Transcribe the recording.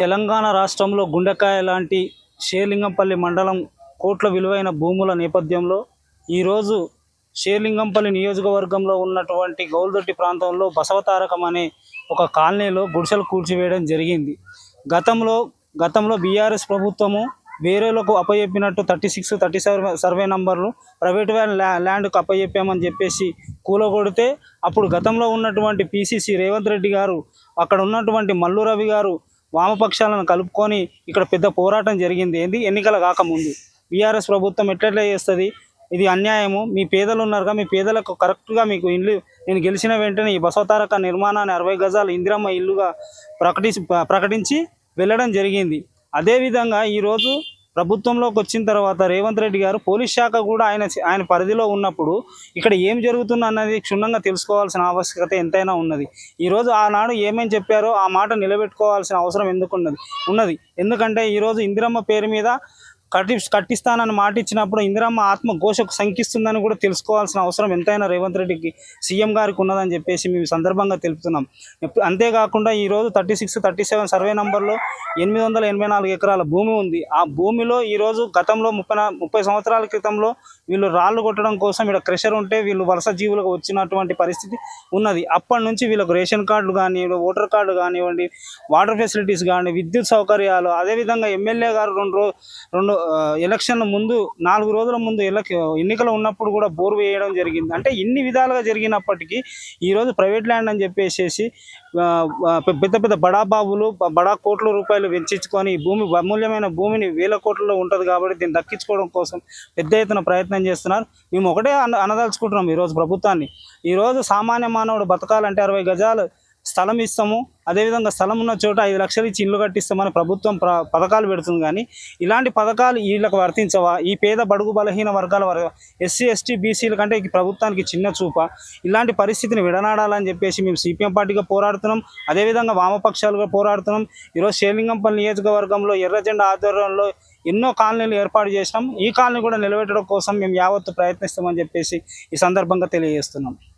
తెలంగాణ రాష్ట్రంలో గుండెకాయ లాంటి షేర్లింగంపల్లి మండలం కోట్ల విలువైన భూముల నేపథ్యంలో ఈరోజు షేర్లింగంపల్లి నియోజకవర్గంలో ఉన్నటువంటి గౌల్దొట్టి ప్రాంతంలో బసవతారకం అనే ఒక కాలనీలో గుడిసెలు కూల్చివేయడం జరిగింది. గతంలో గతంలో బీఆర్ఎస్ ప్రభుత్వము వేరేలకు అప్పచెప్పినట్టు thirty six thirty seven survey నంబర్లు ప్రైవేట్ వ్యాన్ ల్యా ల్యాండ్కు అప్పచెప్పామని చెప్పేసి కూలగొడితే అప్పుడు గతంలో ఉన్నటువంటి పీసీసీ రేవంత్ రెడ్డి గారు అక్కడ ఉన్నటువంటి మల్లు రవి గారు వామపక్షాలను కలుపుకొని ఇక్కడ పెద్ద పోరాటం జరిగింది. ఏంది? ఎన్నికల కాకముందు. బీఆర్ఎస్ ప్రభుత్వం ఎట్లెట్లా చేస్తుంది? ఇది అన్యాయము. మీ పేదలు ఉన్నారుగా మీ పేదలకు కరెక్ట్గా మీకు ఇల్లు నేను గెలిచిన వెంటనే ఈ బసవతారక నిర్మాణాన్ని అరవై గజాలు ఇందిరమ్మ ఇల్లుగా ప్రకటించి ప్రకటించి వెళ్ళడం జరిగింది. అదేవిధంగా ఈరోజు ప్రభుత్వంలోకి వచ్చిన తర్వాత రేవంత్ రెడ్డి గారు పోలీస్ శాఖ కూడా ఆయన ఆయన పరిధిలో ఉన్నప్పుడు ఇక్కడ ఏం జరుగుతుంది అన్నది క్షుణ్ణంగా తెలుసుకోవాల్సిన ఆవశ్యకత ఎంతైనా ఉన్నది. ఈరోజు ఆనాడు ఏమేమి చెప్పారో ఆ మాట నిలబెట్టుకోవాల్సిన అవసరం ఎందుకున్నది ఉన్నది? ఎందుకంటే ఈరోజు ఇందిరమ్మ పేరు మీద కట్టి కట్టిస్తానని మాట ఇచ్చినప్పుడు ఇందిరమ్మ ఆత్మ ఘోషకు శంకిస్తుందని కూడా తెలుసుకోవాల్సిన అవసరం ఎంతైనా రేవంత్ రెడ్డికి సీఎం గారికి ఉన్నదని చెప్పేసి మేము సందర్భంగా తెలుపుతున్నాం. అంతేకాకుండా ఈరోజు thirty six thirty seven survey నంబర్లో ఎనిమిది వందల ఎనభై నాలుగు ఎకరాల భూమి ఉంది. ఆ భూమిలో ఈరోజు గతంలో ముప్పై ముప్పై సంవత్సరాల క్రితంలో వీళ్ళు రాళ్ళు కొట్టడం కోసం ఇక్కడ క్రెషర్ ఉంటే వీళ్ళు వలస జీవులకు వచ్చినటువంటి పరిస్థితి ఉన్నది. అప్పటి నుంచి వీళ్ళకు రేషన్ కార్డులు కానివ్వండి ఓటర్ కార్డు కానివ్వండి వాటర్ ఫెసిలిటీస్ కానివ్వండి విద్యుత్ సౌకర్యాలు అదేవిధంగా ఎమ్మెల్యే గారు రెండు రెండు ఎలక్షన్ ముందు నాలుగు రోజుల ముందు ఎలక్ ఎన్నికలు ఉన్నప్పుడు కూడా బోర్ వేయడం జరిగింది. అంటే ఇన్ని విధాలుగా జరిగినప్పటికీ ఈరోజు ప్రైవేట్ ల్యాండ్ అని చెప్పేసేసి పెద్ద పెద్ద బడా బాబులు బడా కోట్ల రూపాయలు వెచ్చించుకొని భూమి అమూల్యమైన భూమిని వేల కోట్లలో ఉంటుంది కాబట్టి దీన్ని దక్కించుకోవడం కోసం పెద్ద ఎత్తున ప్రయత్నం చేస్తున్నారు. మేము ఒకటే అన అనదలుచుకుంటున్నాం ఈరోజు ప్రభుత్వాన్ని. ఈరోజు సామాన్య మానవుడు బతకాలంటే అరవై గజాలు స్థలం ఇస్తాము. అదేవిధంగా స్థలం ఉన్న చోట ఐదు లక్షలు ఇచ్చి ఇల్లు కట్టిస్తామని ప్రభుత్వం ప్ర పథకాలు పెడుతుంది కానీ ఇలాంటి పథకాలు వీళ్ళకి వర్తించవా? ఈ పేద బడుగు బలహీన వర్గాల వర ఎస్సీ ఎస్టీ బీసీల కంటే ప్రభుత్వానికి చిన్న చూప. ఇలాంటి పరిస్థితిని విడనాడాలని చెప్పేసి మేము సిపిఎం పార్టీగా పోరాడుతున్నాం. అదేవిధంగా వామపక్షాలుగా పోరాడుతున్నాం. ఈరోజు షేలింగంపల్లి నియోజకవర్గంలో ఎర్రజెండా ఆధ్వర్యంలో ఎన్నో కాలనీలు ఏర్పాటు చేసినాం. ఈ కాలనీ కూడా నిలబెట్టడం కోసం మేము యావత్తు ప్రయత్నిస్తామని చెప్పేసి ఈ సందర్భంగా తెలియజేస్తున్నాం.